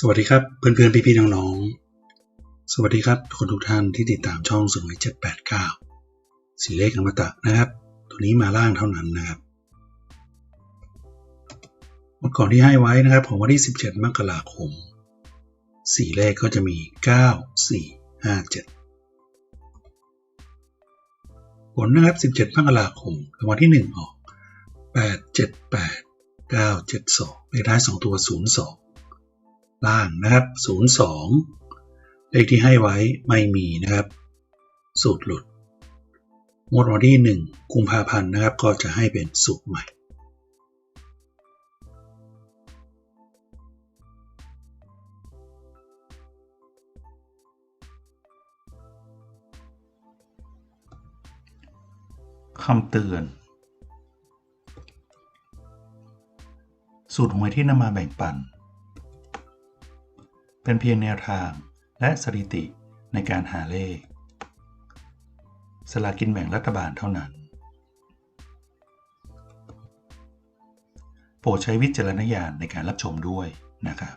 สวัสดีครับเพื่อนๆพี่ๆน้องๆ สวัสดีครับคนทุกท่านที่ติดตามช่องสมุย789สีเลขอมตะนะครับ ตัวนี้มาล่างเท่านั้นนะครับหมดก่อนที่ให้ไว้นะครับของวันที่ 17 มกราคมสีเลขก็จะมี 9 4 5 7 ผลนะครับ 17 มกราคมรางวัลที่ 1 ออก 8 7 8 9 7 2เลขท้าย 2 ตัว 02 ล่างนะครับ 02 เลขที่ให้ไว้ไม่มีนะครับ สูตรหลุดงวดวันที่ 1 กุมภาพันธ์นะครับ ก็จะให้เป็นสูตรใหม่ คำเตือน สูตรหวยที่นำมาแบ่งปัน เป็นเพียงแนวทางและสถิติในการหาเลข สลากินแบ่งรัฐบาลเท่านั้น โปรดใช้วิจารณญาณในการรับชมด้วยนะครับ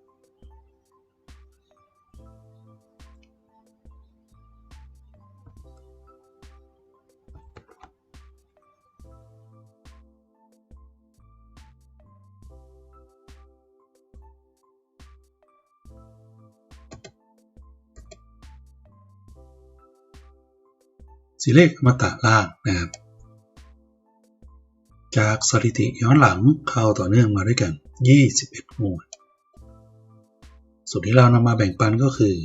สีเลขอมตะล่างนะครับ จากสถิติย้อนหลังเข้าต่อเนื่องมาด้วยกัน 21งวดสูตรที่เรานำมาแบ่งปันก็คือ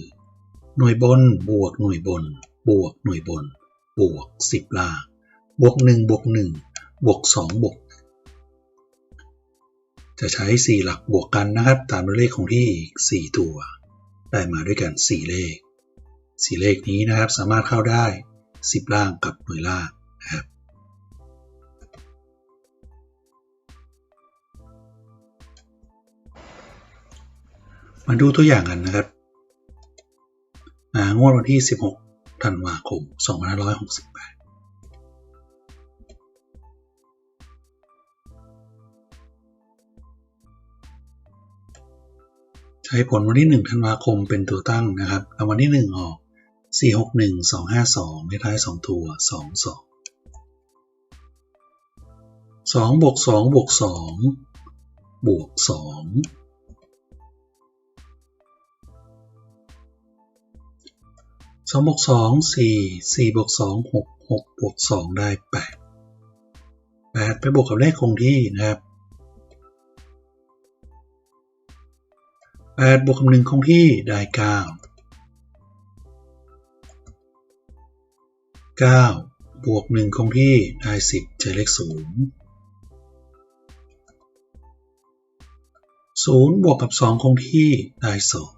หน่วยบนบวกหน่วยบน บวกหน่วยบน บวก 10 ล่าง บวก 1 บวก 1 บวก 2 บวก จะใช้ 4 หลักบวกกันนะครับ ตามด้วยเลขของที่อีก4ตัว ได้มาด้วยกัน 4 เลข 4 เลขนี้นะครับสามารถเข้าได้ 10 ล่างกับหน่วยล่างนะครับมาดูตัวอย่างกันนะครับอ่างวดวันที่ 16 ธันวาคม 2568ใช้ผลวันที่ 1 ธันวาคมเป็นตัวตั้งนะครับรางวัลที่ 1 ออก 461 252เลขท้าย2ตัว22 2บวก2บวก2บวก2สองบวกสองสี่สี่บวกสองหกหกบวกสองได้แปดแปดไปบวกกับเลขคงที่นะครับแปดบวกกับหนึ่งคงที่ได้เก้า เก้าบวกหนึ่งคงที่ได้สิบเจอเลขศูนย์ศูนย์บวกกับสองคงที่ได้สอง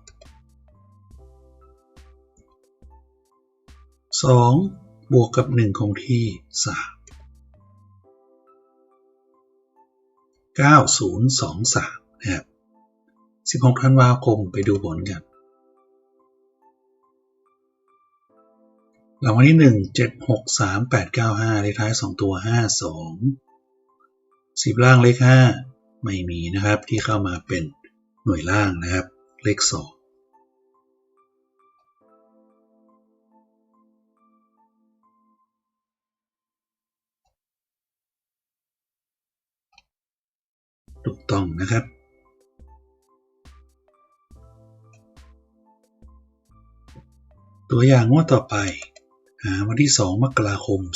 สองบวกกับหนึ่งคงที่สามเก้าศูนย์สองสามนะครับสิบหกธันวาคมไปดูผลกัน รางวัลที่หนึ่งเจ็ดหกสามแปดเก้าห้าเลขท้ายสองตัวห้าสองสิบล่างเลขห้าไม่มีนะครับที่เข้ามาเป็นหน่วยล่างนะครับ เลขสองถูกต้องนะครับตัวอย่างงวดต่อไป วันที่ 2 มกราคม 2569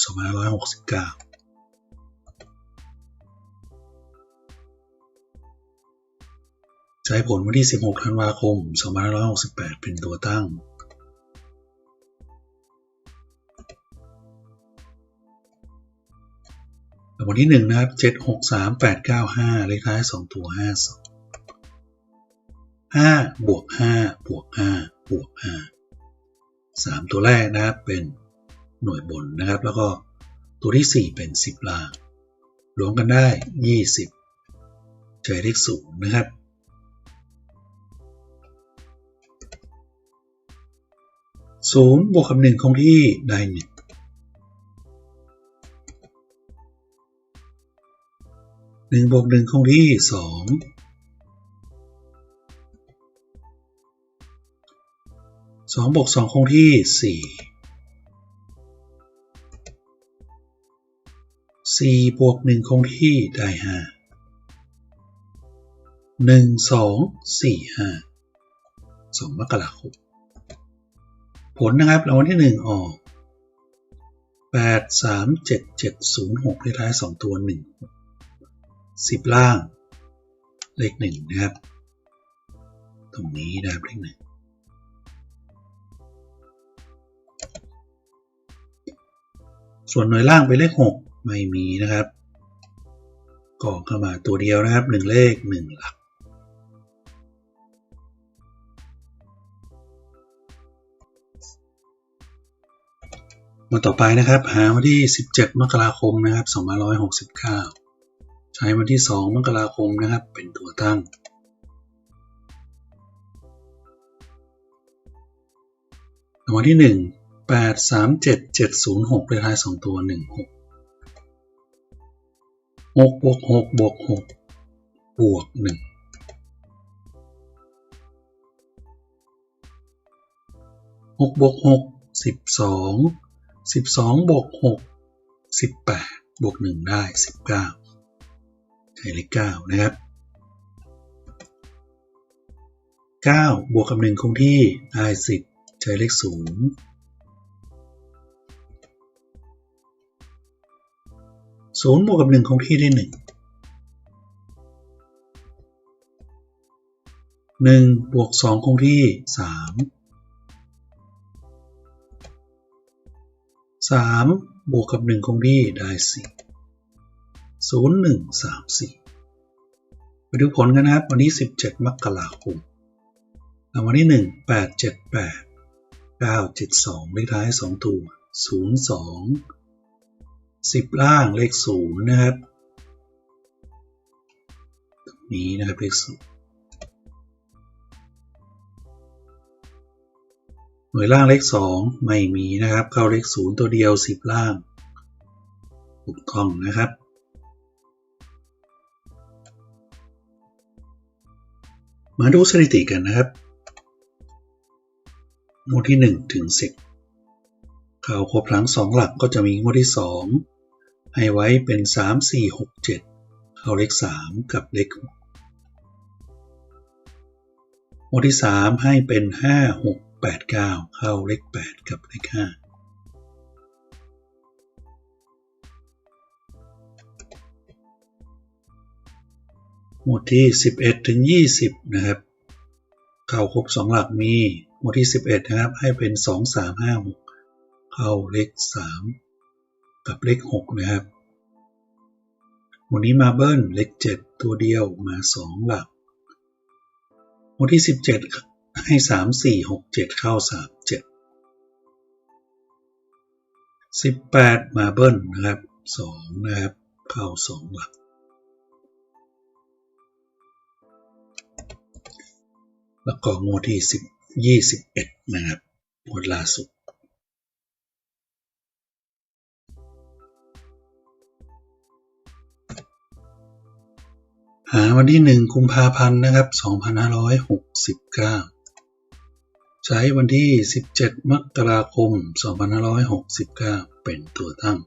ใช้ผลวันที่ 16 ธันวาคม 2568 เป็นตัวตั้ง วัลที่หนึ่งนะครับเจ็ดหกสามแปดเก้าห้าเลขท้ายสองตัวห้าสองห้าบวกห้าบวกห้าบวกห้าสามตัวแรกนะครับเป็น หน่วยบนนะครับ แล้วก็ตัวที่สี่เป็นสิบล่างรวมกันได้ยี่สิบใช้เลขศูนย์นะครับ ศูนย์บวกกับหนึ่งคงที่ได้หนึ่งหนึ่งบวกหนึ่งคงที่สองสองบวกสองคงที่สี่ สี่บวกหนึ่งคงที่ได้ห้าหนึ่งสองสี่ห้าสองมกราคม ผลนะครับรางวัลที่หนึ่งออกแปดสามเจ็ดเจ็ดศูนย์หกเลขท้ายสองตัวหนึ่งสิบล่าง เลขหนึ่งนะครับ ตรงนี้นะครับเลขหนึ่งส่วนหน่วยล่างเป็นเลขหก ไม่มีนะครับก่อเข้ามาตัวเดียวนะครับหนึ่งเลขหนึ่งหลัก มาต่อไปนะครับ หาวันที่ 17 มกราคมนะครับ2569 ใช้วันที่ 2 มกราคมนะครับ เป็นตัวตั้งรางวัลที่ 1 8 3 7 7 0 6เลขท้าย 2 ตัว 1 6 หกบวกหกบวกหกบวกหนึ่งหกบวกหกสิบสองสิบสองบวกหกสิบแปดบวกหนึ่งได้สิบเก้าใช้เลขเก้านะครับเก้าบวกกับหนึ่งคงที่ได้สิบใช้เลขศูน 0 0บวกกับ1คงที่ได้1 1บวก2คงที่3สามบวกกับหนึ่งคงที่ได้สี่ศูนย์หนึ่งสามสี่ไปดูผลกันนะครับวันที่สิบเจ็ดมกราคมรางวัลที่หนึ่งแปดเจ็ดแปดเก้าเจ็ดสองเลขท้ายสองตัวศูน ย์สองสิบล่างเลขศูนย์นะครับ ตรงนี้นะครับเลขศูนย์หน่วยล่างเลข 2 ไม่มีนะครับ เข้าเลข 0 ตัวเดียว 10 ล่าง ถูกต้องนะครับมาดูสถิติกันนะครับงวดที่ 1 ถึง 10เข้าครบทั้ง2 หลักก็จะมีงวดที่ 2 ให้ไว้เป็น 3 4 6 7เข้าเลข 3 กับเลข6งวดที่ 3 ให้เป็น 5 6 8 9 เข้าเลข 8 กับเลข 5หมวดที่ 11 ถึง 20 นะครับ เข้าครบ2หลักมี หมวดที่ 11 นะครับ ให้เป็น 2 3 5 6 เข้าเลข 3 กับเลข 6 นะครับวดนี้มาเบิ้ลเลข 7 ตัวเดียวมา 2 หลักหมวดที่ 17 ให้สามสี่หกเข้าสามเจ็ดสิบแปดมาเบิ้ลนะครับสองนะครับ เข้าสองหลักแล้วก็งวดที่สิบยี่สิบเอ็ดนะครับงวดล่าสุด หาวันที่หนึ่งกุมภาพันธ์นะครับสองพันห้าร้อยหกสิบเก้าใช้วันที่ 17 มกราคม 2569 เป็นตัวตั้ง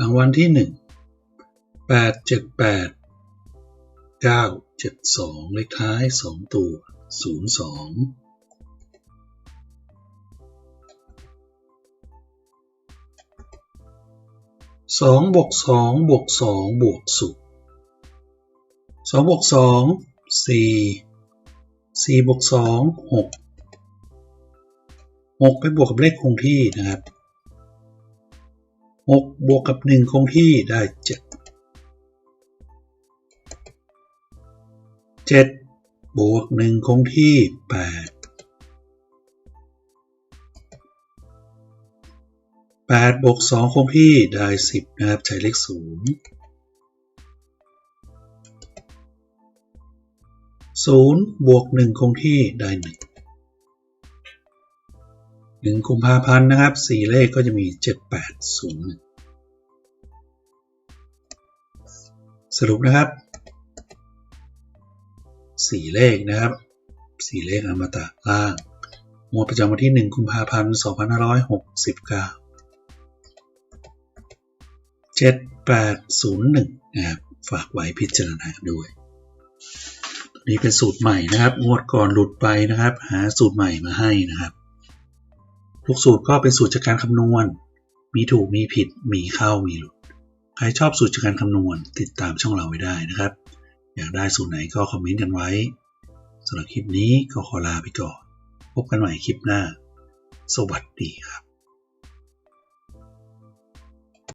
รางวัลที่ 1 878 972 เลขท้าย 2 ตัว 02 2บวก2บวก2บวกศูน สุด2บวก2 4สี่บวกสองหกหกไปบวกกับเลขคงที่นะครับ6บวกกับ1คงที่ได้7 7บวก1คงที่8 8บวก2คงที่ได้ 10 นะครับ ใช้เลข0 0บวก1คงที่ได้1 1กุมภาพันธ์นะครับ 4 เลขก็จะมี 7801 สรุปนะครับ 4 เลขนะครับ 4 เลขอมตะล่างงวดประจำวันที่ 1 กุมภาพันธ์ 2569 7801 นะครับ ฝากไว้พิจารณาด้วย นี้เป็นสูตรใหม่นะครับงวดก่อนหลุดไปนะครับ หาสูตรใหม่มาให้นะครับทุกสูตรก็เป็นสูตรจากการคำนวณ มีถูกมีผิด มีเข้ามีหลุด ใครชอบสูตรจากการคำนวณ ติดตามช่องเราไว้ได้นะครับ อยากได้สูตรไหนก็คอมเมนต์กันไว้สำหรับคลิปนี้ก็ขอลาไปก่อน พบกันใหม่คลิปหน้า สวัสดีครับ